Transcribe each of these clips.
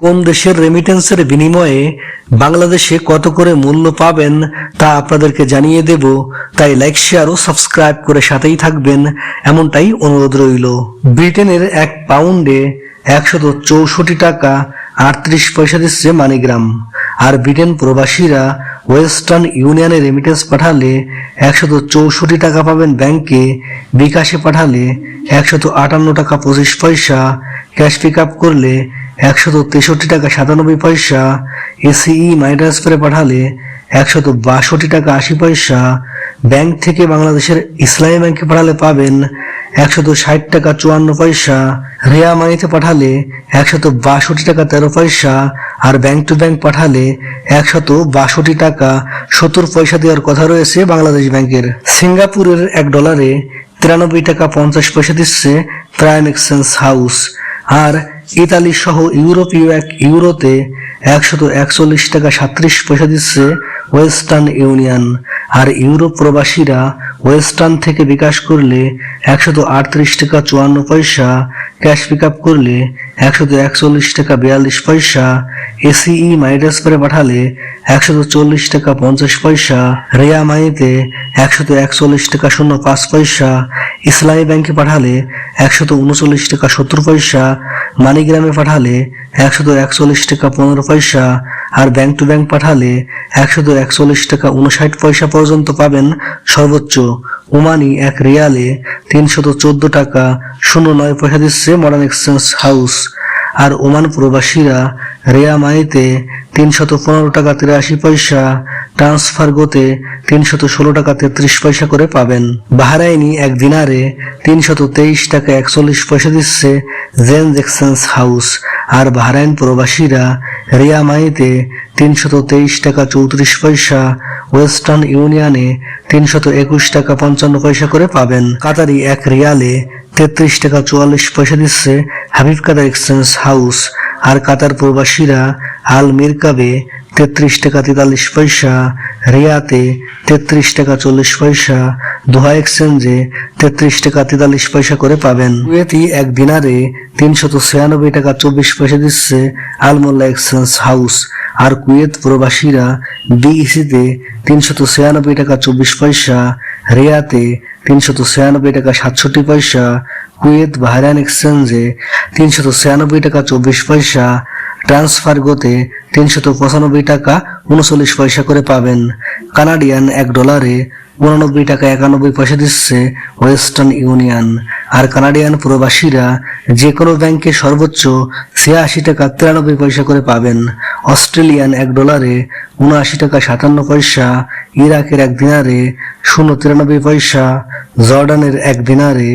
কোন দেশের রেমিটেন্সের বিনিময়ে বাংলাদেশে কত করে মূল্য পাবেন তা আপনাদেরকে জানিয়ে দেব। তাই লাইক শেয়ার ও সাবস্ক্রাইব করে সাথেই থাকবেন। এমনটাই অনুরোধ রইল। ব্রিটেনের এক পাউন্ডে একশত চৌষট্টি টাকা আটত্রিশ পয়সা দিচ্ছে মানিগ্রাম। আর ব্রিটেন প্রবাসীরা ওয়েস্টার্ন ইউনিয়নে রেমিটেন্স পাঠালে একশত চৌষট্টি টাকা পাবেন ব্যাংকে, বিকাশে পাঠালে একশত আটান্ন টাকা পঁচিশ পয়সা ক্যাশ পিক আপ করলে একশত তেষট্টি টাকা সাতানব্বই পয়সা এসিই মানি ট্রান্সফারে পাঠালে একশত বাষট্টি টাকা আশি পয়সা। ব্যাংক থেকে বাংলাদেশের ইসলামী ব্যাংকে পাঠালে পাবেন একশত ষাট টাকা চুয়ান্ন পয়সা। রেয়া মানিতে পাঠালে একশত বাষট্টি টাকা তেরো পয়সা। আর ব্যাংক টু ব্যাংক পাঠালে একশত বাষট্টি টাকা সত্তর পয়সা দেওয়ার কথা রয়েছে বাংলাদেশ ব্যাংকের। সিঙ্গাপুরের এক ডলারে তিরানব্বই টাকা পঞ্চাশ পয়সা দিচ্ছে প্রাইম এক্সচেঞ্জ হাউস আর ইতালি সহ ইউরোপীয় এক ইউরোতে একশত একচল্লিশ টাকা সাত্রিশ পয়সা দিচ্ছে ওয়েস্টার্ন ইউনিয়ন। আর ইউরোপ প্রবাসীরা ওয়েস্টার্ন থেকে বিকাশ করলে একশত আটত্রিশ টাকা চুয়ান্ন পয়সা, ক্যাশ পিক আপ করলে একশত একচল্লিশ টাকা বিয়াল্লিশ পয়সা, এসিই মানি করে পাঠালে একশত চল্লিশ টাকা পঞ্চাশ পয়সা, রেয়া মানিতে একশত একচল্লিশ টাকা শূন্য পাঁচ পয়সা, ইসলামী ব্যাংকে পাঠালে একশত উনচল্লিশ টাকা সত্তর পয়সা মানিগ্রামে পাঠালে একশত একচল্লিশ টাকা পনেরো পয়সা আর ব্যাংক টু ব্যাংক পাঠালে একশত একচল্লিশ টাকা উনষাট পয়সা পর্যন্ত পাবেন সর্বোচ্চ। ওমানি এক রিয়ালে তিনশত চোদ্দ টাকা শূন্য নয় পয়সা দিচ্ছে মডার্ন এক্সচেঞ্জ হাউস আর ওমান প্রবাসীরা রেয়া মানিতে তিনশত পনেরো টাকা তিরাশি পয়সা ট্রান্সফার গোতে তিনশত ষোলো টাকা তেত্রিশ পয়সা করে পাবেন। বাহারাইনি এক দিনারে তিনশত তেইশ টাকা একচল্লিশ পয়সা দিচ্ছে জেন্স এক্সচেঞ্জ হাউস আর বাহরাইন প্রবাসীরা রিয়া মানিতে তিনশত তেইশ টাকা চৌত্রিশ পয়সা, ওয়েস্টার্ন ইউনিয়নে তিনশত একুশ টাকা পঞ্চান্ন পয়সা করে পাবেন। কাতারি এক রিয়ালে তেত্রিশ টাকা চুয়াল্লিশ পয়সা দিচ্ছে হাবিব কাতার এক্সচেঞ্জ হাউস আর কাতার প্রবাসীরা আল মিরকাবে তেত্রিশ টাকা তেতাল্লিশ পয়সা, রিয়াতে তেত্রিশ টাকা চল্লিশ পয়সা, দোহা এক্সচেঞ্জে তেত্রিশ টাকা তেতাল্লিশ পয়সা করে পাবেন। কুয়েতি এক দিনারে তিনশত ছিয়ানব্বই টাকা চব্বিশ পয়সা দিচ্ছে আলমোল্লা এক্সচেঞ্জ হাউস। আর কুয়েত প্রবাসীরা বিইসিতে তিনশত ছিয়ানব্বই টাকা চব্বিশ পয়সা, রিয়াতে তিনশত ছিয়ানব্বই টাকা সাতষট্টি পয়সা কুয়েত বাহরাইন এক্সচেঞ্জে তিনশত ছিয়ানব্বই টাকা চব্বিশ পয়সা ট্রান্সফার গোতে তিনশত পঁচানব্বই টাকা উনচল্লিশ পয়সা করে পাবেন। কানাডিয়ান এক ডলারে উনানব্বই টাকা একানব্বই পয়সা দিচ্ছে ওয়েস্টার্ন ইউনিয়ন আর কানাডিয়ান প্রবাসীরা যে কোনো ব্যাংকে সর্বোচ্চ ছিয়াশি টাকা তিরানব্বই পয়সা করে পাবেন। অস্ট্রেলিয়ান এক ডলারে উনআশি টাকা সাতান্ন পয়সা ইরাকের এক দিনারে শূন্য তিরানব্বই পয়সা, জর্ডানের এক দিনারে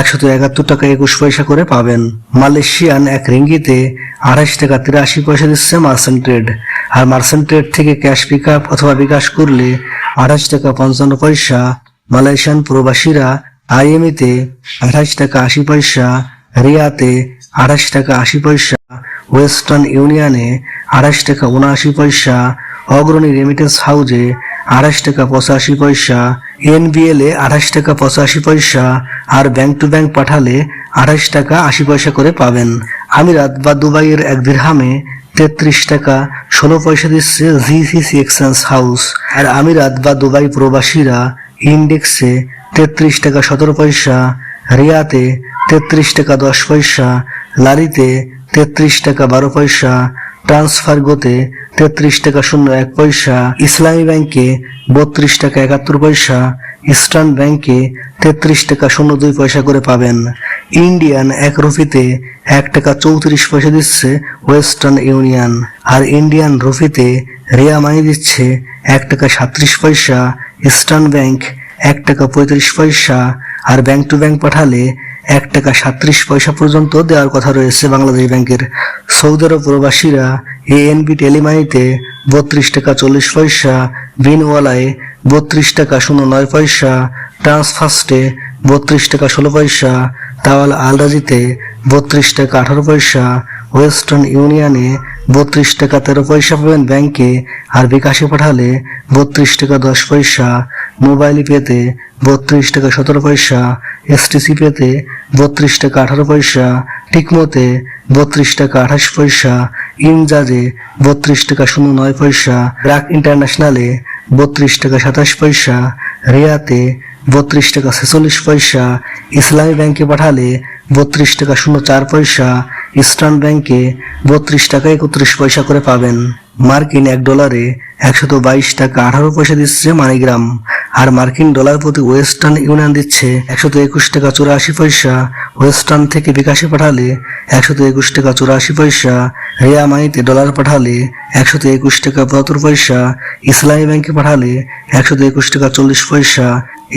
একশত একাত্তর টাকা একুশ পয়সা করে পাবেন। মালয়েশিয়ান এক রিঙ্গিতে আঠাশ টাকা তিরাশি পয়সা দিচ্ছে মার্সেন্ট ট্রেড। আর মার্সেন্ট ট্রেড থেকে ক্যাশ পিক আপ অথবা বিকাশ করলে আঠাশ টাকা পঞ্চান্ন পয়সা, মালয়েশিয়ান প্রবাসীরা আইএমইতে আঠাশ টাকা আশি পয়সা, রিয়াতে আঠাশ টাকা আশি পয়সা, ওয়েস্টার্ন ইউনিয়নে আঠাশ টাকা উনআশি পয়সা, অগ্রণী রেমিটেন্স হাউজে আঠাশ টাকা পঁচাশি পয়সা এনবিএল আঠাশ টাকা পঁচাশি পয়সা আর ব্যাংক টু ব্যাংক পাঠালে আঠাশ টাকা আশি পয়সা করে পাবেন। আমিরাত বা দুবাইয়ের এক দিরহামে তেত্রিশ টাকা ষোলো পয়সা দিচ্ছে জিসিসি এক্সচেঞ্জ হাউস আর আমিরাত বা দুবাই প্রবাসীরা ইন্ডেক্সে তেত্রিশ টাকা সতেরো পয়সা, রিয়াতে তেত্রিশ টাকা দশ পয়সা, লারিতে তেত্রিশ টাকা বারো পয়সা ট্রান্সফার গোতে তেত্রিশ টাকা শূন্য এক পয়সা, ইসলামী ব্যাংকে বত্রিশ টাকা একাত্তর পয়সা, ইস্টার্ন ব্যাংকে তেত্রিশ টাকা শূন্য দুই পয়সা করে পাবেন। ইন্ডিয়ান এক রুপিতে এক টাকা চৌত্রিশ পয়সা দিচ্ছে ওয়েস্টার্ন ইউনিয়ন, আর ইন্ডিয়ান রুপিতে রিয়া মানি দিচ্ছে এক টাকা সাত্রিশ পয়সা, ইস্টার্ন ব্যাংক এক টাকা পঁয়ত্রিশ পয়সা, আর ব্যাংক টু ব্যাংক পাঠালে এক টাকা সাত্রিশ পয়সা পর্যন্ত দেওয়ার কথা রয়েছে বাংলাদেশ ব্যাংকের। সৌদি আরব প্রবাসীরা এএনবি টেলিমানিতে বত্রিশ টাকা চল্লিশ পয়সা বিনওয়ালায় বত্রিশ টাকা শূন্য নয় পয়সা ট্রান্সফার্স্টে বত্রিশ টাকা ষোলো পয়সা, তাওয়াল আলরাজিতে বত্রিশ টাকা আঠারো পয়সা, ওয়েস্টার্ন ইউনিয়নে বত্রিশ টাকা তেরো পয়সা পাবেন ব্যাংকে আর বিকাশে পাঠালে বত্রিশ টাকা দশ পয়সা, মোবাইল পেতে বত্রিশ টাকা সতেরো পয়সা এসটিসি পেতে বত্রিশ টাকা আঠারো পয়সা টিকমোতে বত্রিশ টাকা আঠাশ পয়সা ইনজাজে বত্রিশ টাকা শূন্য নয় পয়সা, ব্র্যাক ইন্টারন্যাশনালে বত্রিশ টাকা সাতাশ পয়সা, রিয়াতে বত্রিশ টাকা ছেচল্লিশ পয়সা, ইসলামী ব্যাংকে পাঠালে বত্রিশ টাকা শূন্য চার পয়সা, ইস্টার্ন ব্যাংকে বত্রিশ টাকা একত্রিশ পয়সা করে পাবেন। মার্কিন এক ডলারে একশত বাইশ টাকা আঠারো পয়সা দিচ্ছে মানিগ্রাম। আর মার্কিন ডলার প্রতি ওয়েস্টার্ন ইউনিয়ন দিচ্ছে একশত একুশ টাকা চুরাশি পয়সা। ওয়েস্টার্ন থেকে বিকাশে পাঠালে একশত একুশ টাকা চুরাশি পয়সা। রিয়া মানিতে ডলার পাঠালে একশত একুশ টাকা পঁচাত্তর পয়সা। ইসলামী ব্যাংকে পাঠালে একশত একুশ টাকা চল্লিশ পয়সা।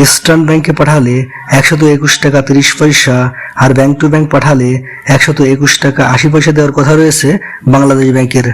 ইস্টার্ন ব্যাংকে পাঠালে একশত একুশ টাকা তিরিশ পয়সা। আর ব্যাংক টু ব্যাংক পাঠালে একশত একুশ টাকা আশি পয়সা দেওয়ার কথা রয়েছে বাংলাদেশ ব্যাংকের।